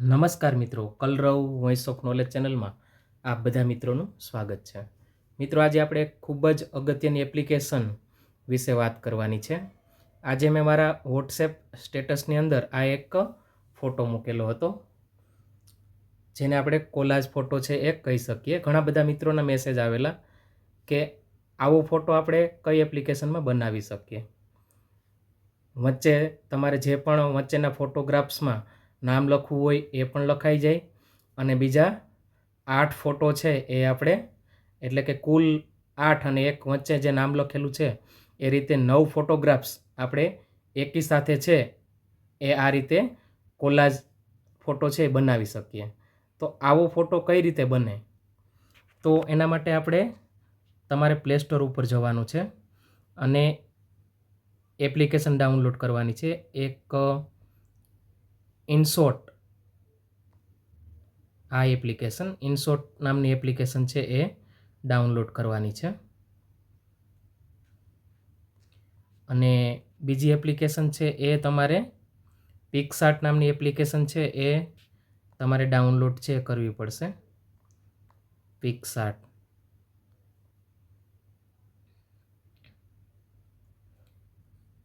નમસ્કાર મિત્રો, કલરવ voice of knowledge ચેનલમાં આપ બધા મિત્રોનું સ્વાગત છે. મિત્રો, આજે આપણે ખૂબ જ અગત્યની એપ્લિકેશન વિશે વાત કરવાની છે. આજે મેં મારા વોટ્સએપ સ્ટેટસની અંદર આ એક ફોટો મૂકેલો હતો, જેને આપણે કોલાજ ફોટો છે એ કહી શકીએ. ઘણા બધા મિત્રોના મેસેજ આવેલા કે આવો ફોટો આપણે કઈ એપ્લિકેશનમાં બનાવી શકીએ. વચ્ચે તમારે જે પણ વચ્ચેના ફોટોગ્રાફ્સમાં નામ લખવું હોય એ પણ લખાઈ જાય. અને બીજા આઠ ફોટો છે એ આપણે, એટલે કે કુલ આઠ અને એક વચ્ચે જે નામ લખેલું છે, એ રીતે નવ ફોટોગ્રાફ્સ આપણે એકી સાથે છે, એ આ રીતે કોલાજ ફોટો છે એ બનાવી શકીએ. તો આવો ફોટો કઈ રીતે બને? તો એના માટે આપણે તમારે પ્લે સ્ટોર ઉપર જવાનું છે અને એપ્લિકેશન ડાઉનલોડ કરવાની છે. એક ઇનશોટ આ એપ્લિકેશન ઇનશોટ નામની એપ્લિકેશન છે એ ડાઉનલોડ કરવાની છે. અને બીજી એપ્લિકેશન છે એ તમારે પિકસાર્ટ નામની એપ્લિકેશન છે એ તમારે ડાઉનલોડ છે કરવી પડશે. પિકસાર્ટ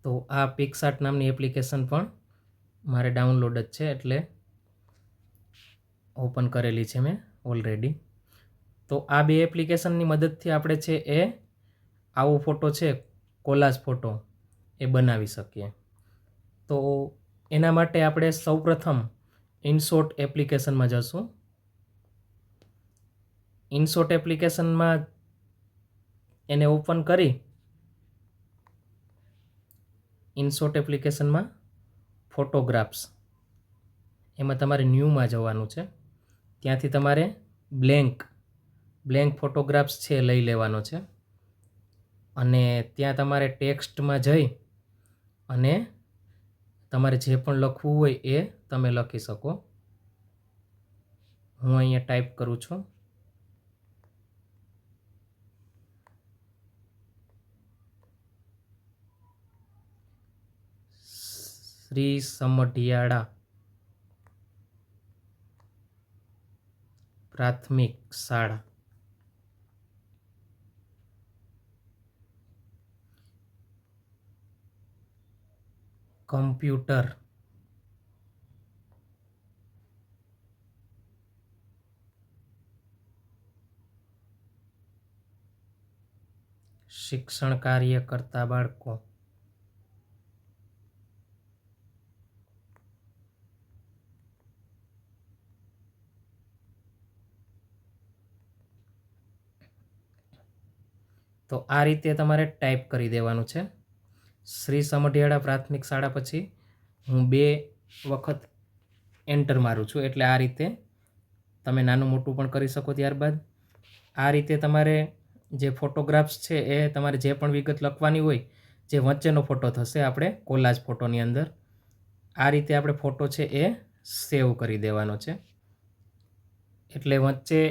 તો આ પિકસાર્ટ નામની એપ્લિકેશન પણ મારે ડાઉનલોડ જ છે એટલે ઓપન કરેલી છે મેં ઓલરેડી તો આ બે એપ્લિકેશનની મદદથી આપણે છે એ આવો ફોટો છે કોલાજ ફોટો એ બનાવી શકીએ. તો એના માટે આપણે સૌપ્રથમ ઇનશોટ એપ્લિકેશનમાં જશું. ઇનશોટ એપ્લિકેશનમાં એને ઓપન કરી ઇનશોટ એપ્લિકેશનમાં ફોટોગ્રાફ્સ. એમાં તમારે ન્યૂમાં જવાનું છે. ત્યાંથી તમારે બ્લેન્ક બ્લેન્ક ફોટોગ્રાફ્સ છે લઈ લેવાનો છે. અને ત્યાં તમારે ટેક્સ્ટમાં જઈ અને તમારે જે પણ લખવું હોય એ તમે લખી શકો. હું અહીંયા ટાઈપ કરું છું. શ્રી સમઢિયાળા પ્રાથમિક શાળા કમ્પ્યુટર શિક્ષણ કાર્ય કરતા બાળકો તો આ રીતે તમારે ટાઈપ કરી દેવાનું છે. શ્રી સમઢિયાળા પ્રાથમિક શાળા પછી હું બે વખત એન્ટર મારું છું. એટલે આ રીતે તમે નાનું મોટું પણ કરી શકો ત્યારબાદ. આ રીતે તમારે જે ફોટોગ્રાફ્સ છે એ તમારે જે પણ વિગત લખવાની હોય, જે વચ્ચેનો ફોટો થશે આપણે કોલાજ ફોટોની અંદર, આ રીતે આપણે ફોટો છે એ સેવ કરી દેવાનો છે. એટલે વચ્ચે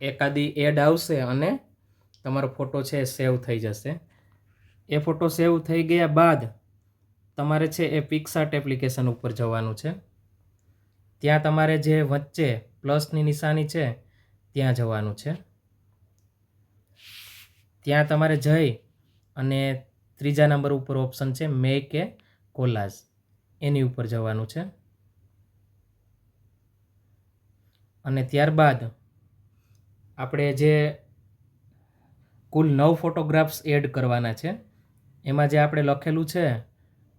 એકાદી એડ આવશે અને તમારો ફોટો છે સેવ થઈ જશે. એ ફોટો સેવ થઈ ગયા બાદ તમારે છે એ પિક્સાર્ટ એપ્લિકેશન ઉપર જવાનું છે. ત્યાં તમારે જે વચ્ચે પ્લસની નિશાની છે, ત્યાં જવાનું છે. ત્યાં તમારે જઈ અને ત્રીજા નંબર ઉપર ઓપ્શન છે મેક એ કોલાઝ એની ઉપર જવાનું છે. અને ત્યારબાદ આપણે જે કુલ નવ ફોટોગ્રાફ્સ એડ કરવાના છે. એમાં જે આપણે લખેલું છે,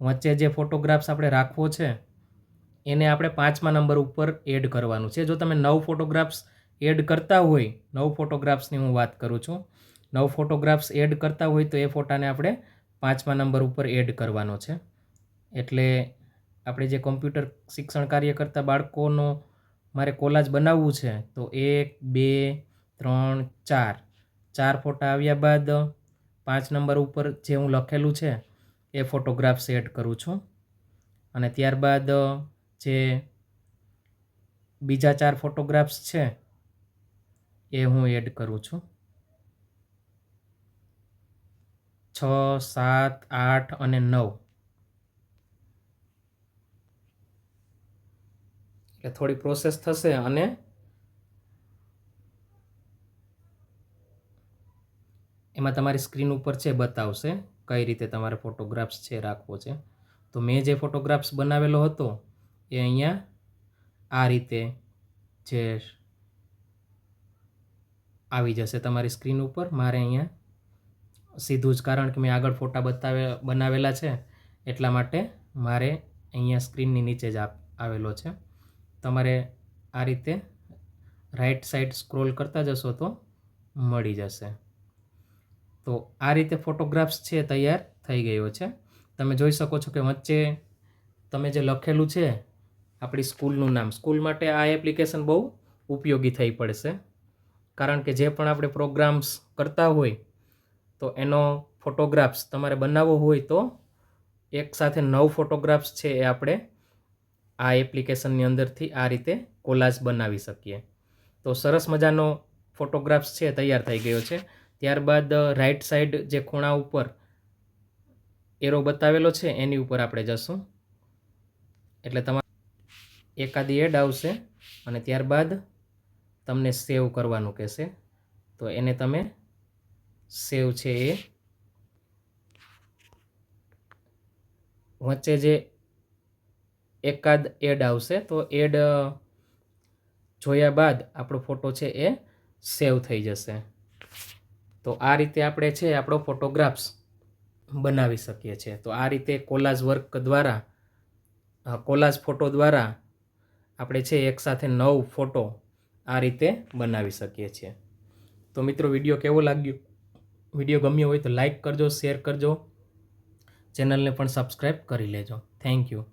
વચ્ચે જે ફોટોગ્રાફ્સ આપણે રાખવો છે, એને આપણે પાંચમા નંબર ઉપર એડ કરવાનું છે. જો તમે નવ ફોટોગ્રાફ્સ એડ કરતા હોય, નવ ફોટોગ્રાફ્સની હું વાત કરું છું, નવ ફોટોગ્રાફ્સ એડ કરતા હોય તો એ ફોટાને આપણે પાંચમા નંબર ઉપર એડ કરવાનો છે. એટલે આપણે જે કોમ્પ્યુટર શિક્ષણ કાર્ય કરતા બાળકોનો મારે કોલાજ બનાવવું છે, તો એક, બે, ત્રણ, ચાર ચાર ફોટા આવ્યા બાદ પાંચ નંબર ઉપર જે હું લખેલું છે, એ ફોટોગ્રાફ્સ એડ કરું છું. અને ત્યારબાદ, જે બીજા ચાર ફોટોગ્રાફ્સ છે, એ હું એડ કરું છું. છ, સાત, આઠ અને નવ. એટલે થોડી પ્રોસેસ થશે અને એમાં તમારી સ્ક્રીન ઉપર છે બતાવશે કઈ રીતે તમારે ફોટોગ્રાફ્સ છે રાખવો છે. તો મેં જે ફોટોગ્રાફ્સ બનાવેલો હતો એ અહીંયા આ રીતે જે આવી જશે તમારી સ્ક્રીન ઉપર. મારે અહીંયા સીધું જ, કારણ કે મેં આગળ ફોટા બતાવે, બનાવેલા છે, એટલા માટે મારે અહીંયા સ્ક્રીનની નીચે જ આવેલો છે. તમારે આ રીતે રાઈટ સાઈડ સ્ક્રોલ કરતા જશો તો મળી જશે. તો આ રીતે ફોટોગ્રાફ્સ છે, તૈયાર થઈ ગયો છે. તમે જોઈ શકો છો કે વચ્ચે તમે જે લખેલું છે, આપણી સ્કૂલનું નામ, સ્કૂલ માટે આ એપ્લિકેશન બહુ ઉપયોગી થઈ પડશે. કારણ કે જે પણ આપણે પ્રોગ્રામ્સ કરતા હોય, તો એનો ફોટોગ્રાફ્સ તમારે બનાવવો હોય તો એક સાથે નવ ફોટોગ્રાફ્સ છે એ આપણે આ એપ્લિકેશનની અંદરથી આ રીતે કોલાજ બનાવી શકીએ. તો સરસ મજાનો ફોટોગ્રાફ્સ છે, તૈયાર થઈ ગયો છે. ત્યારબાદ રાઈટ સાઈડ જે ખૂણા ઉપર એરો બતાવેલો છે, એની ઉપર આપણે જશું. એટલે તમારે એકાદી એડ આવશે અને ત્યારબાદ તમને સેવ કરવાનું કહેશે. તો એને તમે સેવ છે એ વચ્ચે જે એકાદ એડ આવશે, તો એડ જોયા બાદ આપણો ફોટો છે એ સેવ થઈ જશે. તો આ રીતે આપણે છે આપણો ફોટોગ્રાફ્સ બનાવી શકીએ છીએ. તો આ રીતે કોલાજ વર્ક દ્વારા કોલાજ ફોટો દ્વારા આપણે છે એકસાથે નવ ફોટો આ રીતે બનાવી શકીએ છીએ. તો મિત્રો વીડિયો કેવો લાગ્યો? વીડિયો ગમ્યો હોય તો લાઈક કરજો શેર કરજો. ચેનલને પણ સબસ્ક્રાઈબ કરી લેજો. Thank you